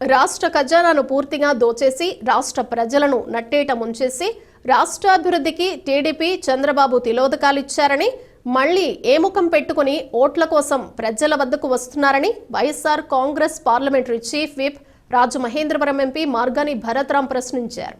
రాష్ట్ర ఖజానాను పూర్తిగా దోచేసి రాష్ట్ర ప్రజలను నట్టేట ముంచేసి రాష్ట్రాభివృద్ధికి టీడీపీ చంద్రబాబు తిలోదకాలిచ్చారని మళ్ళీ ఏ ముఖం పెట్టుకుని ఓట్ల కోసం ప్రజల వద్దకు వస్తున్నారని YSR Congress parliamentary chief whip Rajamahendravaram MP Margani Bharatram ప్రశ్నించారు.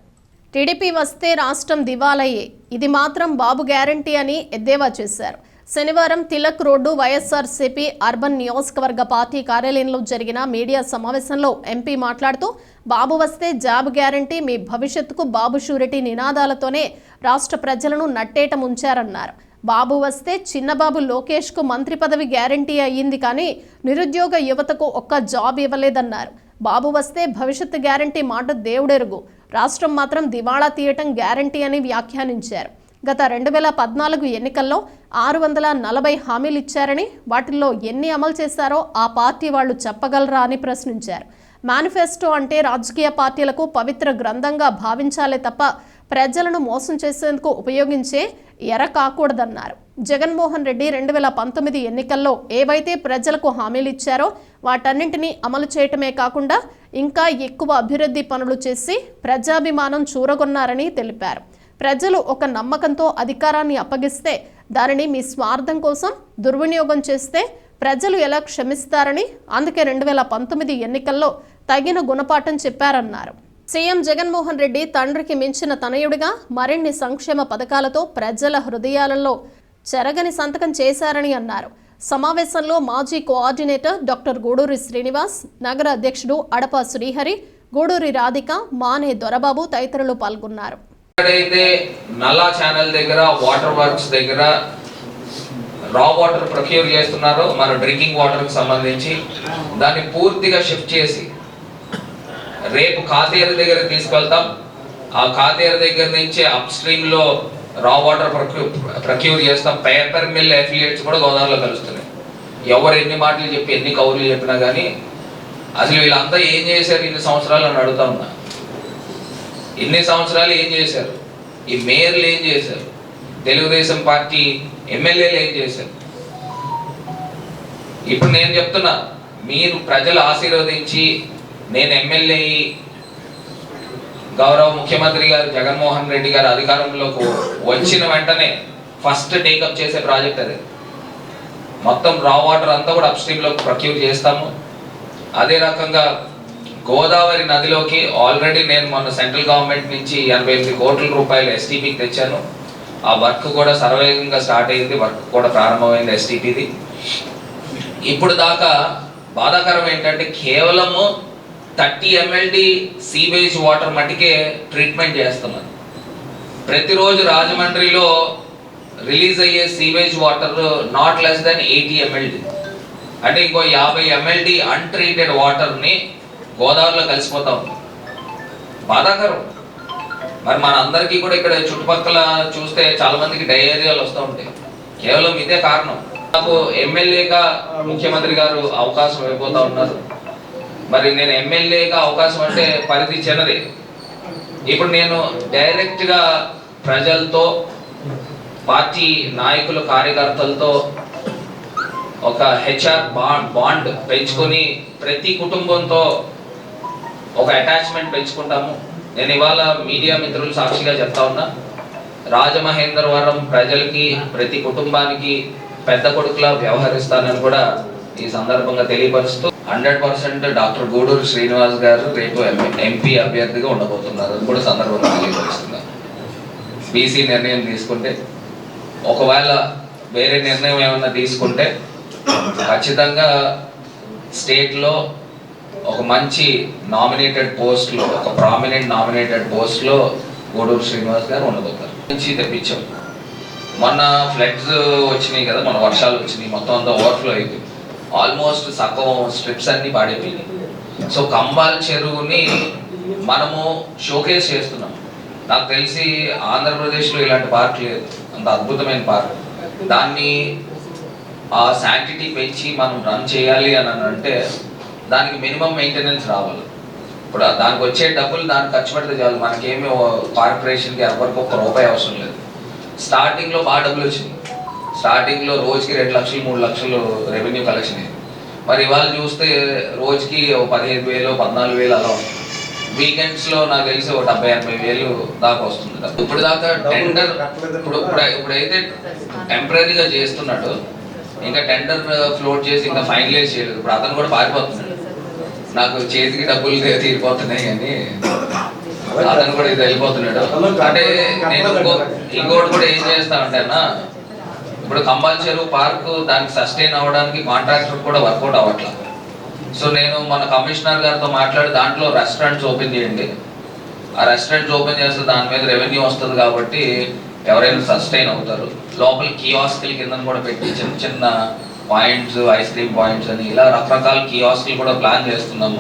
టీడీపీ వస్తే రాష్ట్రం దివాలయ్యే. ఇది మాత్రం బాబు గ్యారంటీ అని ఎద్దేవా చేశారు. శనివారం తిలక్ రోడ్డు వైఎస్ఆర్సీపీ అర్బన్ నియోజకవర్గ పార్టీ కార్యాలయంలో జరిగిన మీడియా సమావేశంలో ఎంపీ మాట్లాడుతూ బాబు వస్తే జాబ్ గ్యారంటీ మీ భవిష్యత్తుకు బాబు షూరిటీ నినాదాలతోనే రాష్ట్ర ప్రజలను నట్టేట ముంచారన్నారు. బాబు వస్తే చిన్నబాబు లోకేష్కు మంత్రి పదవి గ్యారంటీ అయ్యింది కానీ నిరుద్యోగ యువతకు ఒక్క జాబ్ ఇవ్వలేదన్నారు. బాబు వస్తే భవిష్యత్తు గ్యారంటీ మాట దేవుడెరుగు. రాష్ట్రం మాత్రం దివాళా తీయటం గ్యారంటీ అని వ్యాఖ్యానించారు. గత రెండు వేల పద్నాలుగు ఎన్నికల్లో ఆరు వందల నలభై హామీలు ఇచ్చారని వాటిల్లో ఎన్ని అమలు చేశారో ఆ పార్టీ వాళ్ళు చెప్పగలరా అని ప్రశ్నించారు. మేనిఫెస్టో అంటే రాజకీయ పార్టీలకు పవిత్ర గ్రంథంగా భావించాలే తప్ప ప్రజలను మోసం చేసేందుకు ఉపయోగించే ఎర కాకూడదన్నారు. జగన్మోహన్ రెడ్డి రెండు వేల పంతొమ్మిది ఎన్నికల్లో ఏవైతే ప్రజలకు హామీలు ఇచ్చారో వాటన్నింటినీ అమలు చేయటమే కాకుండా ఇంకా ఎక్కువ అభివృద్ధి పనులు చేసి ప్రజాభిమానం చూరగొన్నారని తెలిపారు. ప్రజలు ఒక నమ్మకంతో అధికారాన్ని అప్పగిస్తే దానిని మీ స్వార్థం కోసం దుర్వినియోగం చేస్తే ప్రజలు ఎలా క్షమిస్తారని అందుకే రెండు వేల పంతొమ్మిది ఎన్నికల్లో తగిన గుణపాఠం చెప్పారన్నారు. సీఎం జగన్మోహన్ రెడ్డి తండ్రికి మించిన తనయుడిగా మరిన్ని సంక్షేమ పథకాలతో ప్రజల హృదయాలలో చెరగని సంతకం చేశారని అన్నారు. సమావేశంలో మాజీ కోఆర్డినేటర్ డాక్టర్ గూడూరి శ్రీనివాస్ నగర అధ్యక్షుడు అడప శ్రీహరి గూడూరి రాధిక మానే దొరబాబు తదితరులు పాల్గొన్నారు. ఎక్కడైతే నల్లా ఛానల్ దగ్గర వాటర్ వర్క్స్ దగ్గర రా వాటర్ ప్రొక్యూర్ చేస్తున్నారో మన డ్రింకింగ్ వాటర్కి సంబంధించి దాన్ని పూర్తిగా షిఫ్ట్ చేసి రేపు కాతేరు దగ్గర తీసుకెళ్తాం. ఆ కాతేరు దగ్గర నుంచి అప్ స్ట్రీమ్లో రా వాటర్ ప్రొక్యూర్ చేస్తాం. పేపర్ మిల్ అఫిలియేట్స్ కూడా గోదావరిలో కలుస్తున్నాయి. ఎవరు ఎన్ని మాటలు చెప్పి ఎన్ని కౌరులు చెప్పినా కానీ అసలు వీళ్ళంతా ఏం చేశారు? ఇన్ని సంవత్సరాలు అని అడుగుతా ఉన్నా. ఇన్ని సంవత్సరాలు ఏం చేశారు? ఈ మేయర్లు ఏం చేశారు? తెలుగుదేశం పార్టీ ఎమ్మెల్యేలు ఏం చేశారు? ఇప్పుడు నేను చెప్తున్నా మీరు ప్రజలు ఆశీర్వదించి నేను ఎమ్మెల్యే గౌరవ ముఖ్యమంత్రి గారు జగన్మోహన్ రెడ్డి గారు అధికారంలోకి వచ్చిన వెంటనే ఫస్ట్ టేకప్ చేసే ప్రాజెక్ట్ అది. మొత్తం రా వాటర్ అంతా కూడా అప్స్ట్రీమ్లో ప్రొక్యూర్ చేస్తాము. అదే రకంగా గోదావరి నదిలోకి ఆల్రెడీ నేను మొన్న సెంట్రల్ గవర్నమెంట్ నుంచి ఎనభై ఎనిమిది కోట్ల రూపాయలు ఎస్టీపీకి తెచ్చాను. ఆ వర్క్ కూడా సర్వేగంగా స్టార్ట్ అయింది. వర్క్ కూడా ప్రారంభమైంది ఎస్టీపీది ఇప్పుడు దాకా బాధాకరం ఏంటంటే కేవలము థర్టీ ఎంఎల్డి సీవేజ్ వాటర్ మట్టికే ట్రీట్మెంట్ చేస్తున్నారు. ప్రతిరోజు రాజమండ్రిలో రిలీజ్ అయ్యే sewage water not less than eighty MLD అంటే ఇంకో యాభై ఎంఎల్డి అన్ట్రీటెడ్ వాటర్ని గోదావరిలో కలిసిపోతా. ఉంది బాధాకరం. మరి మన అందరికీ కూడా ఇక్కడ చుట్టుపక్కల చూస్తే చాలా మందికి డయేరియాలు వస్తూ ఉంటాయి. కేవలం ఇదే కారణం. నాకు ఎమ్మెల్యేగా ముఖ్యమంత్రి గారు అవకాశం అయిపోతా ఉన్నారు. మరి నేను ఎమ్మెల్యేగా అవకాశం అంటే పరిధి చిన్నది. ఇప్పుడు నేను డైరెక్ట్గా ప్రజలతో పార్టీ నాయకుల కార్యకర్తలతో ఒక హెచ్ఆర్ బాండ్ బాండ్ పెంచుకొని ప్రతి కుటుంబంతో ఒక అటాచ్మెంట్ పెంచుకుంటాము. నేను ఇవాళ మీడియా మిత్రులు సాక్షిగా చెప్తా ఉన్నా రాజమహేంద్రవరం ప్రజలకి ప్రతి కుటుంబానికి పెద్ద కొడుకులా వ్యవహరిస్తానని కూడా ఈ సందర్భంగా తెలియపరుస్తూ hundred percent doctor Guduru Srinivas garu రేపు ఎంపీ అభ్యర్థిగా ఉండబోతున్నారు అని కూడా సందర్భంగా తెలియపరుస్తున్నారు. బీసీ నిర్ణయం తీసుకుంటే ఒకవేళ వేరే నిర్ణయం ఏమైనా తీసుకుంటే ఖచ్చితంగా స్టేట్లో ఒక మంచి నామినేటెడ్ పోస్ట్లో ఒక ప్రామినెంట్ నామినేటెడ్ పోస్ట్లో గూడూరు శ్రీనివాస్ గారు ఉండబోతారు. నుంచి తెప్పించాం. మొన్న ఫ్లడ్స్ వచ్చినాయి కదా మన వర్షాలు వచ్చినాయి మొత్తం అంతా ఓవర్ఫ్లో అయిపోయింది ఆల్మోస్ట్ సగం స్ట్రిప్స్ అన్ని పాడైపోయినాయి. సో కంబాల్ చెరువుని మనము షోకేస్ చేస్తున్నాం. నాకు తెలిసి ఆంధ్రప్రదేశ్లో ఇలాంటి పార్క్ లేదు. అంత అద్భుతమైన పార్క్ దాన్ని ఆ శాంటిటీ పెంచి మనం రన్ చేయాలి అని అని అంటే దానికి మినిమం మెయింటెనెన్స్ రావాలి. ఇప్పుడు దానికి వచ్చే డబ్బులు దానికి ఖర్చు పెడితే చాలు. మనకేమి కార్పొరేషన్కి ఎవరికి ఒక్క రూపాయి అవసరం లేదు. స్టార్టింగ్లో బాగా డబ్బులు వచ్చింది స్టార్టింగ్లో రోజుకి రెండు లక్షలు మూడు లక్షలు రెవెన్యూ కలెక్షన్ అయింది మరి ఇవాళ చూస్తే రోజుకి పదిహేను వేలు పద్నాలుగు వేలు అలా వస్తుంది వీకెండ్స్లో నాకు తెలిసి ఒక డెబ్బై ఎనభై వేలు దాకా వస్తుంది. ఇప్పుడు దాకా టెండర్ ఇప్పుడు ఇప్పుడు ఇప్పుడైతే టెంపరీగా చేస్తున్నాడు. ఇంకా టెండర్ ఫ్లోట్ చేసి ఇంకా ఫైనలైజ్ చేయలేదు. ఇప్పుడు అతను కూడా పారిపోతున్నాడు. నాకు చేతికి డబ్బులు తీరిపోతున్నాయి కానీ అతను కూడా ఇది వెళ్ళిపోతున్నాడు. అంటే నేను ఇంకోటి కూడా ఏం చేస్తా అంటే అన్న ఇప్పుడు కంబాల్ చెరువు పార్క్ దానికి సస్టైన్ అవ్వడానికి కాంట్రాక్టర్ కూడా వర్కౌట్ అవ్వట్లేదు సో నేను మన కమిషనర్ గారితో మాట్లాడి దాంట్లో రెస్టారెంట్స్ ఓపెన్ చేయండి. ఆ రెస్టారెంట్స్ ఓపెన్ చేస్తే దాని మీద రెవెన్యూ వస్తుంది కాబట్టి ఎవరైనా సస్టైన్ అవుతారు. లోపల కియాస్కుల కింద కూడా పెట్టి చిన్న చిన్న పాయింట్స్ ఐస్ క్రీమ్ పాయింట్స్ అని ఇలా రకరకాల కియాస్కులు కూడా ప్లాన్ చేస్తున్నాము.